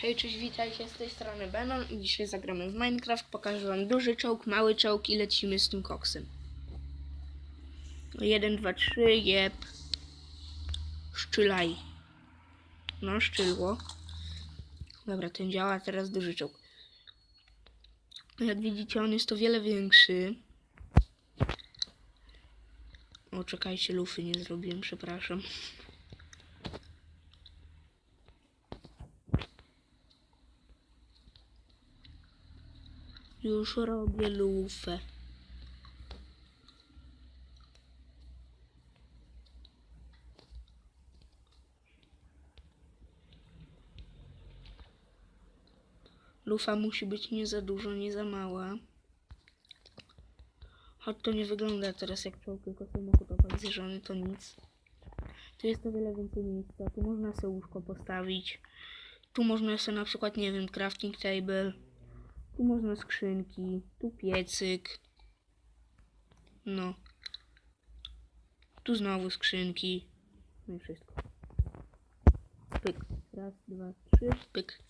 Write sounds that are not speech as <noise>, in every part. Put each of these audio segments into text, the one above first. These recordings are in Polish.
Hej, cześć, witajcie, z tej strony Benon i dzisiaj zagramy w Minecraft. Pokażę wam duży czołg, mały czołg i lecimy z tym koksem. 1, 2, 3, jeb. Szczylaj. No, szczylło. Dobra, ten działa, teraz duży czołg. Jak widzicie, on jest o wiele większy. O, czekajcie, lufy nie zrobiłem, przepraszam. Już robię lufę. Lufa musi być nie za dużo, nie za mała. Choć to nie wygląda teraz jak czołg, tylko samochodowa zjeżdżony, to nic. Tu jest o wiele więcej miejsca. Tu można sobie łóżko postawić. Tu można sobie na przykład, nie wiem, crafting table. Tu można skrzynki, tu piecyk. No. Tu znowu skrzynki. No i wszystko. Pyk. Raz, dwa, trzy. Pyk.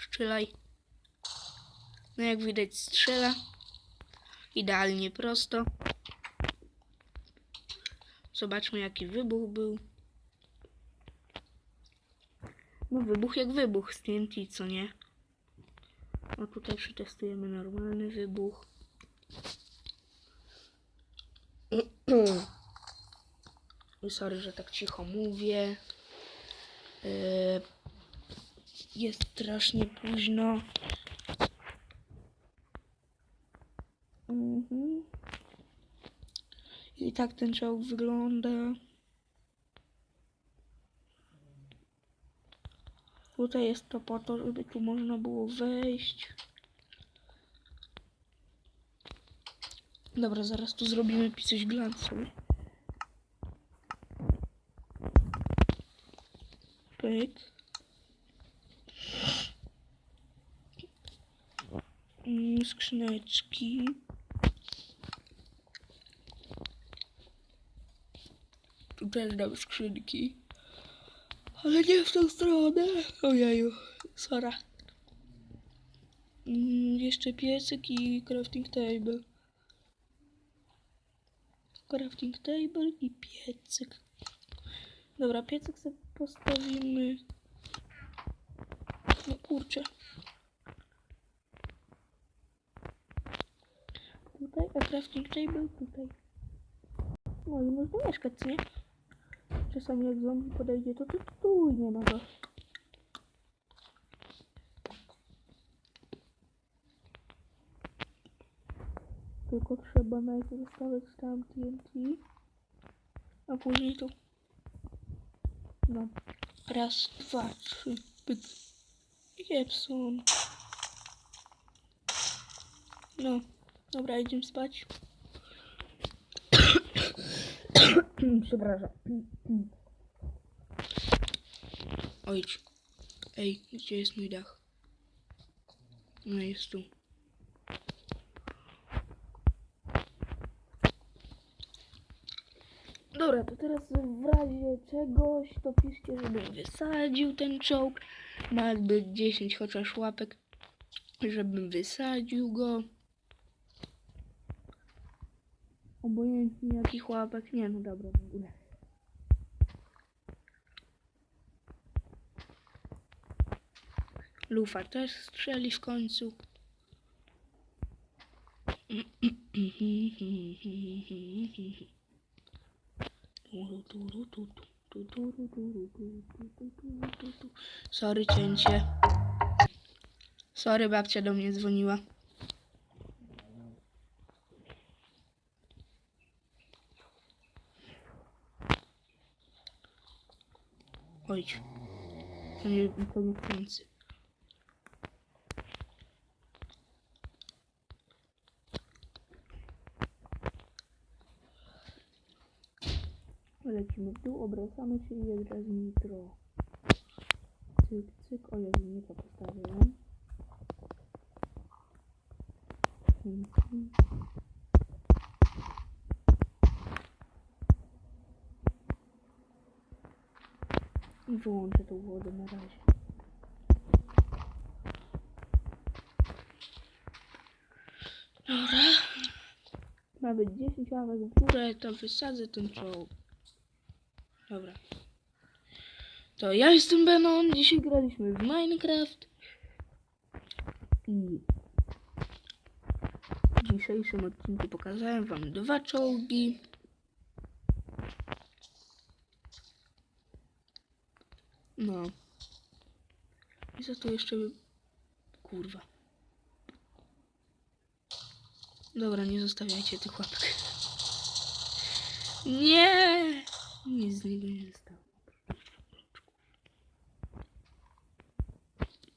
Strzelaj. No jak widać strzela. Idealnie prosto. Zobaczmy jaki wybuch był. No wybuch jak wybuch z TNT, co nie? No tutaj przetestujemy normalny wybuch. <clears throat> Sorry, że tak cicho mówię. Yy, Jest strasznie późno. Mhm. I tak ten czołg wygląda. Tutaj jest to po to, żeby tu można było wejść. Dobra, zaraz tu zrobimy coś glancu. Pyk. Mm, skrzyneczki. Tu też dam skrzynki. Ale nie w tą stronę. Ojeju, sora. Mm, jeszcze piecyk i crafting table. Crafting table i piecyk. Dobra, piecyk sobie postawimy. No kurczę. Tutaj, a crafting table tutaj. No i można mieszkać, nie? Czasami jak zombie podejdzie, to tu, tu nie ma go. Tylko trzeba najpierw zostawić tam TNT, a później tu. No. Raz, dwa, trzy, pyk. Jepson. No. <clears throat> Przepraszam. Ojdź. Ej, gdzie jest mój dach? No jest tu. Dobra, to teraz w razie czegoś to piszcie, żebym wysadził ten czołg. Ma jakby 10 chociaż łapek, żebym wysadził go. Obojętnie jakich łapek. Nie, no dobra, w ogóle. Lufa też strzeli w końcu. Sorry, cięcie. Sorry, babcia do mnie dzwoniła. Ojdź. To nie, to nie. Lecimy w dół, obracamy się i od razu nitro. Cyk, cyk. O Jezu, nie to postawiłem. Mhm. I wyłączę tą wodę na razie. Dobra. Ma być 10 ławek w górę, to wysadzę ten czołg. Dobra. To ja jestem Benon, dzisiaj graliśmy w Minecraft. I w dzisiejszym odcinku pokazałem wam dwa czołgi. No. I za to jeszcze... Kurwa. Dobra, nie zostawiajcie tych łapek. Nie! Nic z niego nie zostało.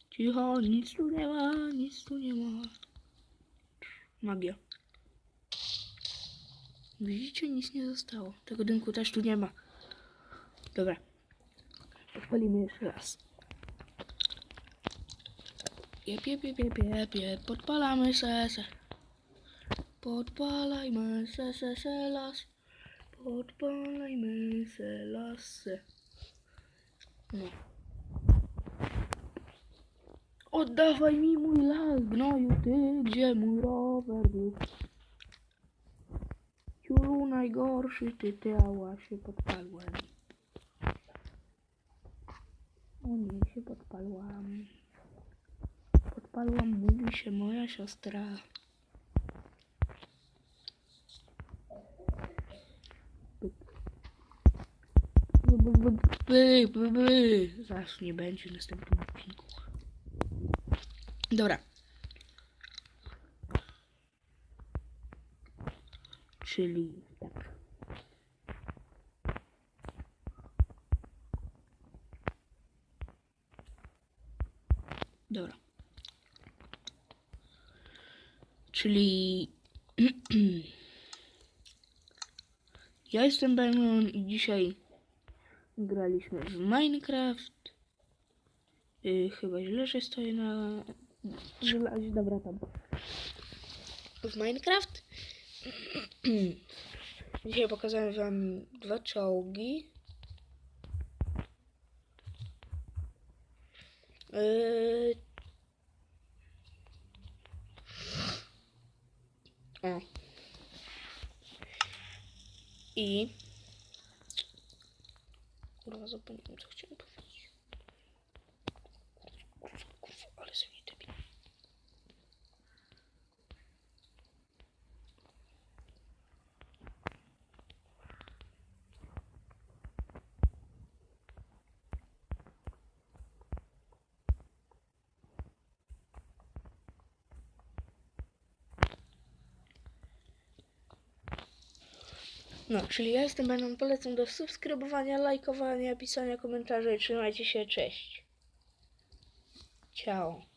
Cicho, nic tu nie ma, nic tu nie ma. Magia. Widzicie, nic nie zostało. Tego dymku też tu nie ma. Dobra. Odpalimy jeszcze raz. Jep, jep, jep, jep, jep, jep. Podpalamy se. Podpalajmy se, se, las. Podpalajmy se lasy. No. Oddawaj mi mój las, gnoju ty, gdzie mój rower był. Ciulu najgorszy, ty tyała się podpalłem. O nie, się podpalłam. Podpalłam, mówi się moja siostra. Zaraz nie będzie w następnym odcinku. Dobra. Czyli tak. Dobra. Czyli <clears throat> ja jestem Benon i dzisiaj graliśmy w Minecraft. Yy, chyba źle, że stoję na żelazie. Dobra, tam. W Minecraft. <clears throat> Dzisiaj pokazałem wam dwa czołgi. Yy... O. I... Kurwa, zapomniałem, co chciałem powiedzieć. Kurwa, kurwa, ale sobie nie debil. No, czyli ja jestem Benon, polecam do subskrybowania, lajkowania, pisania komentarzy. Trzymajcie się, cześć. Ciao.